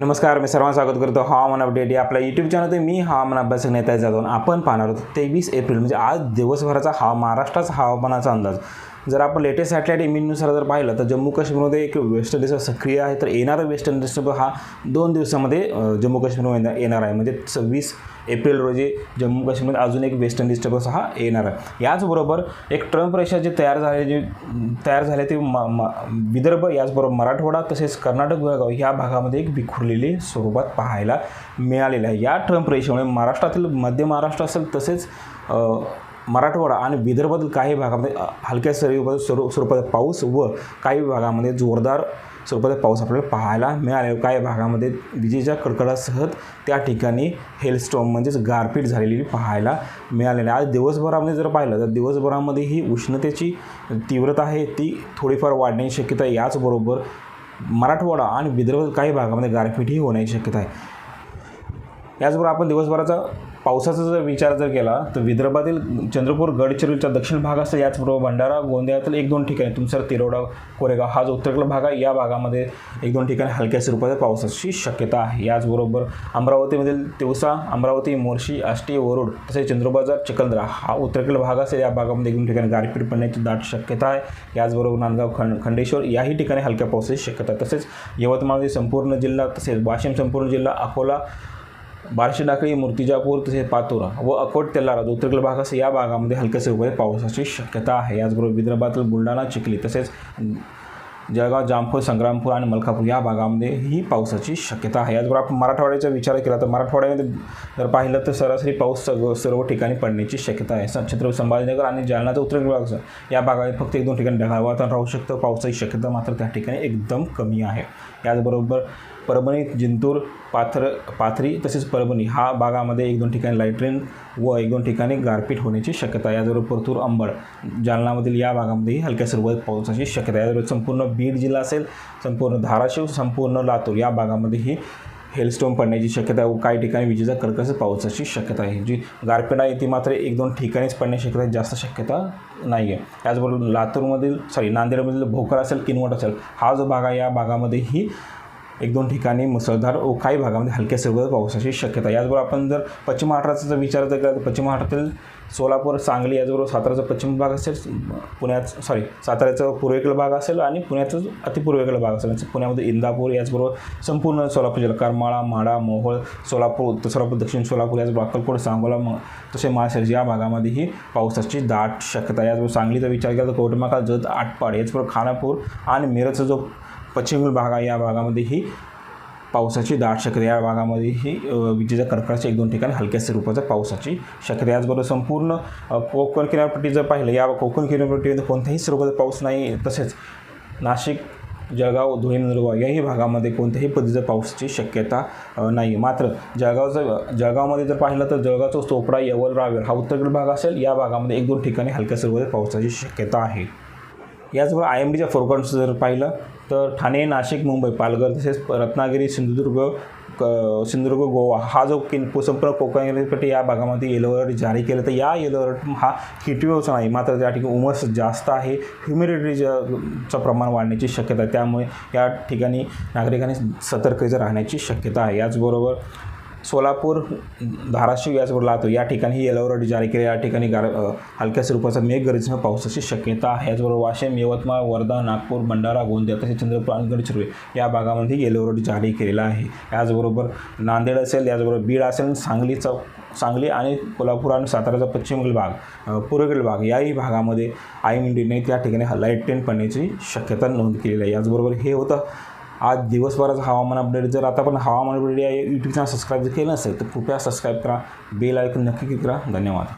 नमस्कार मी सर्वांना स्वागत करतो. हवामान अपडेट या आपल्या यूट्यूब चॅनल मी हवामान अभ्यासक नेता जातो आपण पाहणार आहोत तेवीस एप्रिल म्हणजे आज दिवसभराचा हवा महाराष्ट्राचा हवामानाचा अंदाज. जर आपण लेटेस्ट सॅटेलाईट इमेजनुसार जर पाहिलं तर जम्मू काश्मीरमध्ये एक वेस्टर्न डिस्टर्ब सक्रिय आहे. तर येणारा वेस्टर्न डिस्टर्ब हा दोन दिवसामध्ये जम्मू काश्मीरमध्ये येणार आहे. म्हणजे सव्वीस एप्रिल रोजी जम्मू काश्मीरमध्ये अजून एक वेस्टर्न डिस्टर्बन्स हा येणार आहे. याचबरोबर एक ट्रम्प रेषा जे तयार झाले जे तयार झाले ते म विदर्भ याचबरोबर मराठवाडा तसेच कर्नाटक बेळगाव ह्या भागामध्ये एक विखुरलेली स्वरूपात पाहायला मिळालेलं आहे. या ट्रम्प रेषेमुळे महाराष्ट्रातील मध्य महाराष्ट्र असेल तसेच मराठवाडा आणि विदर्भातील काही भागामध्ये हलक्या स्वरूपात स्वरूप स्वरूपात पाऊस व काही भागामध्ये जोरदार स्वरूपाचा पाऊस आपल्याला पाहायला मिळाला काही भागामध्ये विजेच्या कडकडासह त्या ठिकाणी हेलस्टॉम म्हणजेच गारपीट झालेली पाहायला मिळालेली आहे. आज दिवसभरामध्ये जर पाहिलं तर दिवसभरामध्ये ही उष्णतेची तीव्रता आहे ती थोडीफार वाढण्याची शक्यता आहे. याचबरोबर मराठवाडा आणि विदर्भातील काही भागामध्ये गारपीटही होण्याची शक्यता आहे. याचबरोबर आपण दिवसभराचा पावसाचा जर विचार जर केला तर विदर्भातील चंद्रपूर गडचिरोलीच्या दक्षिण भाग याचबरोबर भंडारा गोंदियातील एक दोन ठिकाणी तुमसर तिरोडा कोरेगाव हा जो उत्तरेकडला भाग आहे या भागामध्ये एक दोन ठिकाणी हलक्या स्वरूपाच्या पावसाची शक्यता आहे. याचबरोबर अमरावतीमधील तिवसा अमरावती मोर्शी आष्टी वरुड तसेच चंद्रबाजार चिखलदरा हा उत्तरेकडील भाग असेल या भागामध्ये एक दोन ठिकाणी गारपीट पडण्याची दाट शक्यता आहे. याचबरोबर नांदगाव खंड खंडेश्वर याही ठिकाणी हलक्या पावसाची शक्यता तसेच यवतमाळमध्ये संपूर्ण जिल्हा तसेच वाशिम संपूर्ण जिल्हा अकोला बार्शी टाकळी मूर्तिजापूर तसेच पातोरा व अकोट तेलारा जो उत्तरेकडील भाग असे या भागामध्ये हलक्याचे उभे पावसाची शक्यता आहे. याचबरोबर विदर्भातील बुलढाणा चिखली तसेच जळगाव जामपूर संग्रामपूर आणि मलकापूर या भागामध्ये ही पावसाची शक्यता आहे. याचबरोबर आपण मराठवाड्याचा विचार केला तर मराठवाड्यामध्ये जर पाहिलं तर सरासरी पाऊस सग सर्व ठिकाणी पडण्याची शक्यता आहे. छत्रपती संभाजीनगर आणि जालनाचा उत्तर विभाग या भागात फक्त एक दोन ठिकाणी ढगाळ वातावरण राहू शकतं पावसाची शक्यता मात्र त्या ठिकाणी एकदम कमी आहे. याचबरोबर परभणी जिंतूर पाथर पाथरी तसेच परभणी हा भागामध्ये एक दोन ठिकाणी लाईट्रेन व एक दोन ठिकाणी गारपीट होण्याची शक्यता आहे. याचबरोबर परतूर अंबड जालनामधील या भागामध्येही हलक्या स्वरूपात पावसाची शक्यता आहे. याचबरोबर संपूर्ण बीड जिल्हा असेल संपूर्ण धाराशिव संपूर्ण लातूर या भागामध्येही हेलस्टोम पडण्याची शक्यता आहे व काही ठिकाणी विजेचा कडकस पावसाची शक्यता आहे. जी गारपीट आहे ती मात्र एक दोन ठिकाणीच पडण्याची शक्यता आहे जास्त शक्यता नाही आहे त्याचबरोबर लातूरमधील सॉरी नांदेडमधील भोकर असेल किनवट असेल हा जो भाग आहे या भागामध्येही एक दोन ठिकाणी मुसळधार व काही भागामध्ये हलक्या सगळं पावसाची शक्यता याचबरोबर आपण जर पश्चिम महाराष्ट्राचा जर विचार जर केला तर पश्चिम महाराष्ट्रातील सोलापूर सांगली याचबरोबर साताराचा पश्चिम भाग असेल पुण्यात सॉरी साताऱ्याचा पूर्वेकडील भाग असेल आणि पुण्याचा अतिपूर्वेकडील भाग असेल पुण्यामध्ये इंदापूर याचबरोबर संपूर्ण सोलापूर जिल्हा करमाळा माडा मोहोळ सोलापूर उत्तर सोलापूर दक्षिण सोलापूर याचबरोबर अक्कलकोट सांगोला म तसे माळशिरस या भागामध्येही पावसाची दाट शक्यता याचबरोबर सांगलीचा विचार केला तर कोटमाका जत आटपाड याचबरोबर खानापूर आणि मिरजचा जो पश्चिमेकडील भाग आहे या भागामध्येही पावसाची दाट शक्यता या भागामध्येही अ, विजेच्या कडकडाच्या एक दोन ठिकाणी हलक्या स्वरूपाचा पावसाची शक्यता याचबरोबर संपूर्ण कोकण किनारपट्टी जर पाहिलं या कोकण किनारपट्टीमध्ये कोणत्याही स्वरूपाचा पाऊस नाही. तसेच नाशिक जळगाव धुळे नंदुरबार याही भागामध्ये कोणत्याही पद्धतीचं पावसाची शक्यता नाही. मात्र जळगावचं जळगावमध्ये जर पाहिलं तर जळगावचा चोपडा यवल रावेर हा उत्तरेकडील भाग असेल. या भागामध्ये एक दोन ठिकाणी हलक्या स्वरूपाच्या पावसाची शक्यता आहे. याचबरोबर आय एम डीच्या फोरकाउंटचं जर पाहिलं तर ठाणे नाशिक मुंबई पालघर तसेच रत्नागिरी सिंधुदुर्ग क- सिंधुदुर्ग गोवा हा जो किन संपूर्ण कोकणपट्टी या भागामध्ये येलो अलर्ट जारी केलं तर या येलो अलर्ट हा हिटवेवचा नाही मात्र त्या ठिकाणी उमस जास्त आहे. ह्युमिडिटीचं प्रमाण वाढण्याची शक्यता आहे. त्यामुळे या ठिकाणी नागरिकांनी सतर्कतेचं राहण्याची शक्यता आहे. याचबरोबर सोलापूर धाराशिव याचबरोबर लातूर. या ठिकाणी येलो अलर्ट जारी केले या ठिकाणी गार हलक्या स्वरूपाचा मेघगर्जना पावसाची शक्यता आहे. याचबरोबर वाशिम यवतमाळ वर्धा नागपूर भंडारा गोंदिया तसेच चंद्रपूर आणि गडचिरोली या भागामध्ये येलो अलर्ट जारी केलेला आहे. याचबरोबर नांदेड असेल याचबरोबर बीड असेल सांगलीचा सांगली आणि कोल्हापूर आणि साताराचा पश्चिमेकडील भाग पूर्वेकडील भाग याही भागामध्ये आय मिंडीने त्या ठिकाणी लाइट ट्रेन पडण्याची शक्यता नोंद केलेली आहे. याचबरोबर हे होतं आज दिवसभराचं हवामान अपडेट जर आता पण हवामान अपडेट या यूट्यूब चॅनल सबस्क्राईब जर केलं नसेल तर कृपया सबस्क्राईब करा बेल ऐकून नक्की क्लिक करा. धन्यवाद.